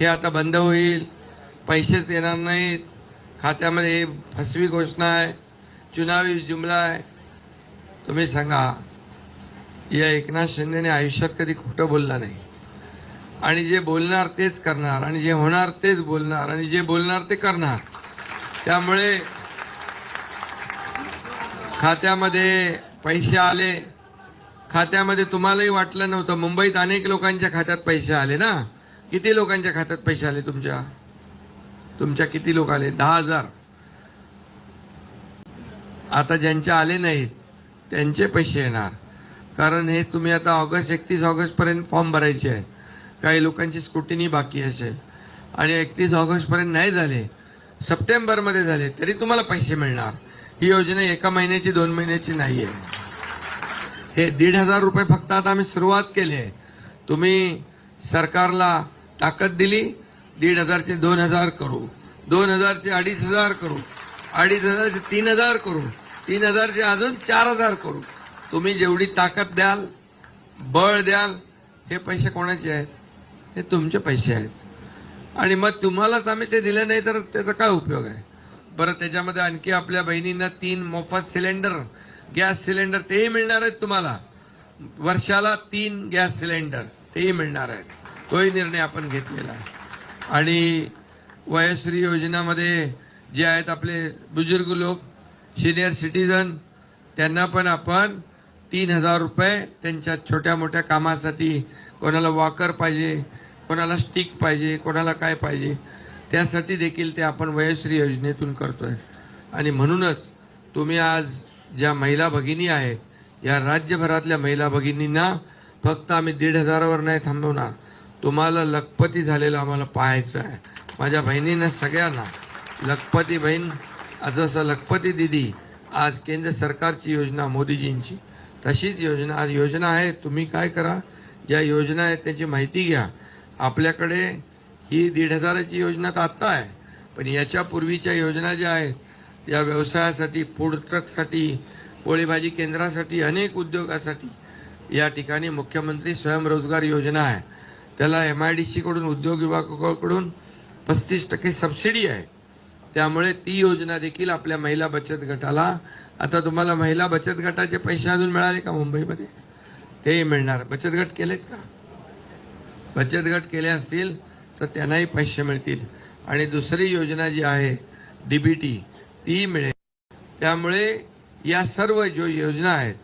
हे आता बंद होईल. पैसेच येणार नाहीत. खात्यामध्ये फसवी घोषणा आहे. चुनावी जुमला आहे. तुम्ही सांगा या एकनाथ शिंदेने आयुष्यात कधी खोटं बोललं नाही. आणि जे बोलणार तेच करणार आणि जे होणार तेच बोलणार आणि जे बोलणार ते करणार. त्यामुळे खात्यामध्ये पैसे आले. खात्यामध्ये तुम्हालाही वाटलं नव्हतं. मुंबईत अनेक लोकांच्या खात्यात पैसे आले ना? किती लोकांच्या खात्यात पैसे आले तुमच्या? तुमच्या किती लोक आले? दहा हजार. आता ज्यांचे आले नाहीत त्यांचे पैसे येणार. कारण हे तुम्ही आता ऑगस्ट एकतीस ऑगस्टपर्यंत फॉर्म भरायचे आहेत. काही लोकांची स्क्रुटिनी बाकी असेल. आणि एकतीस ऑगस्टपर्यंत नाही झाले सप्टेंबरमध्ये झाले तरी तुम्हाला पैसे मिळणार. ही योजना एका महिन्याची दोन महिन्याची नाही आहे. हे दीड हजार रुपये फक्त आता आम्ही सुरुवात केली आहे. तुम्ही सरकारला ताकद दिली दीड हजारचे दोन हजार करू. दोन हजारचे अडीच हजार करू. अडीच हजारचे तीन हजार करू. तीन हजारचे अजून चार हजार करू. तुम्ही जेवढी ताकद द्याल बळ द्याल हे पैसे कोणाचे आहेत? हे तुमचे पैसे आहेत. आणि मग तुम्हालाच आम्ही ते दिले नाही तर त्याचा काय उपयोग आहे? बरं त्याच्यामध्ये आणखी आपल्या बहिणींना तीन मोफत सिलेंडर गॅस सिलेंडर तेही मिळणार आहेत तुम्हाला. वर्षाला तीन गॅस सिलेंडर तेही मिळणार आहेत. तोही निर्णय आपण घेतलेला आहे. आणि वयश्री योजनामध्ये जे आहेत आपले बुजुर्ग लोक सिनियर सिटीजन त्यांना पण आपण तीन हजार रुपये त्यांच्या छोट्या मोठ्या कामासाठी कोणाला वॉकर पाहिजे कोणाला स्टिक पाहिजे कोणाला काय पाहिजे त्यासाठी देखील ते आपण वयश्री योजनेतून करतोय. आणि म्हणूनच तुम्ही आज ज्या महिला भगिनी आहेत या राज्यभरातल्या महिला भगिनींना फक्त आम्ही दीड हजारावर नाही थांबवणार तुम्हाला लखपती झालेलं आम्हाला पाहायचं आहे. माझ्या बहिणीनं सगळ्यांना लखपती बहीण जसं लखपती दिदी आज केंद्र सरकारची योजना मोदीजींची. तशीच योजना आज योजना आहे तुम्ही काय करा? ज्या योजना आहेत त्याची माहिती घ्या. आपल्याकडे ही दीड हजाराची योजना तर आत्ता आहे पण याच्या पूर्वीच्या योजना ज्या आहेत या व्यवसायासाठी फूड ट्रकसाठी पोळीभाजी केंद्रासाठी अनेक उद्योगासाठी या ठिकाणी मुख्यमंत्री स्वयंरोजगार योजना आहे. त्याला एम आय डी सीकडून उद्योग विभागाकडून पस्तीस टक्के सबसिडी आहे. त्यामुळे ती योजना देखील आपल्या महिला बचत गटाला आता तुम्हाला महिला बचत गटाचे पैसे अजून मिळाले का मुंबईमध्ये? तेही मिळणार. बचत गट केलेत का? बचत गट केले असतील तर त्यांनाही पैसे मिळतील. आणि दुसरी योजना जी आहे डी बी टी ती मिळेल. त्यामुळे या सर्व जो योजना आहेत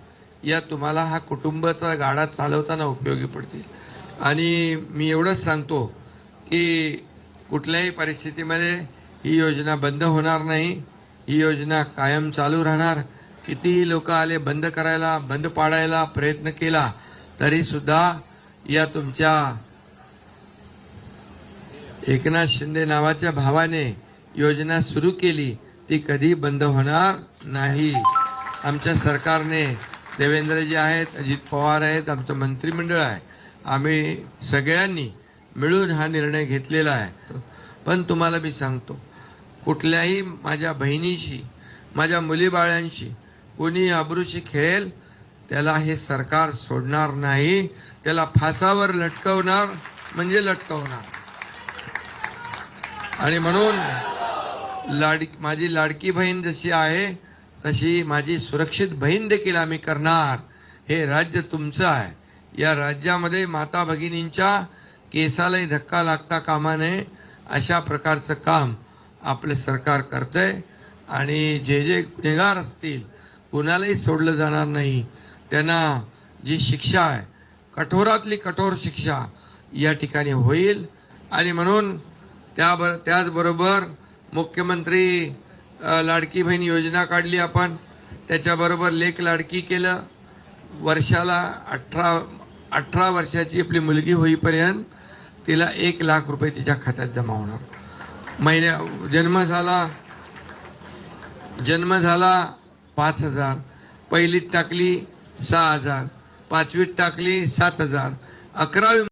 या तुम्हाला हा कुटुंबाचा गाडा चालवताना उपयोगी पडतील. आणि मी एवढंच सांगतो की कुठल्याही परिस्थितीमध्ये ही योजना बंद होणार नाही. ही योजना कायम चालू राहणार. कितीही लोक आले बंद करायला बंद पाडायला प्रयत्न केला तरीसुद्धा या तुमच्या एकनाथ शिंदे नावाच्या भावाने योजना सुरू केली ती कधी बंद होणार नाही. आमच्या सरकारने देवेंद्रजी आहेत अजित पवार आहेत आमचं मंत्रिमंडळ आहे. आम्ही सगळ्यांनी मिळून हा निर्णय घेतलेला आहे. पण तुम्हाला मी सांगतो कुठल्याही माझ्या बहिणीशी माझ्या मुलीबाळ्यांशी कोणी अब्रूशी खेळेल त्याला हे सरकार सोडणार नाही त्याला फासावर लटकवणार म्हणजे लटकवणार. आणि म्हणून लाड माझी लाडकी बहीण जशी आहे तशी माझी सुरक्षित बहीण देखील आम्ही करणार हे राज्य तुमचं आहे. या राज्यामध्ये माता भगिनींच्या केसालाही धक्का लागता कामा नये अशा प्रकारचं काम आपलं सरकार करतंय. आणि जे जे गुन्हेगार असतील कुणालाही सोडलं जाणार नाही. त्यांना जी शिक्षा आहे कठोरातली कठोर शिक्षा या ठिकाणी होईल. आणि म्हणून त्याब त्याचबरोबर मुख्यमंत्री लाडकी बहीण योजना काढली आपण. त्याच्याबरोबर लेख लाडकी केलं. वर्षाला अठरा अठरा वर्षाची आपली मुलगी होईपर्यंत तिला एक लाख रुपये तिच्या खात्यात जमा होणार. महिन्या जन्म झाला जन्म झाला पाच हजार. पहिलीत टाकली सहा हजार. पाचवीत टाकली सात हजार. अकरावी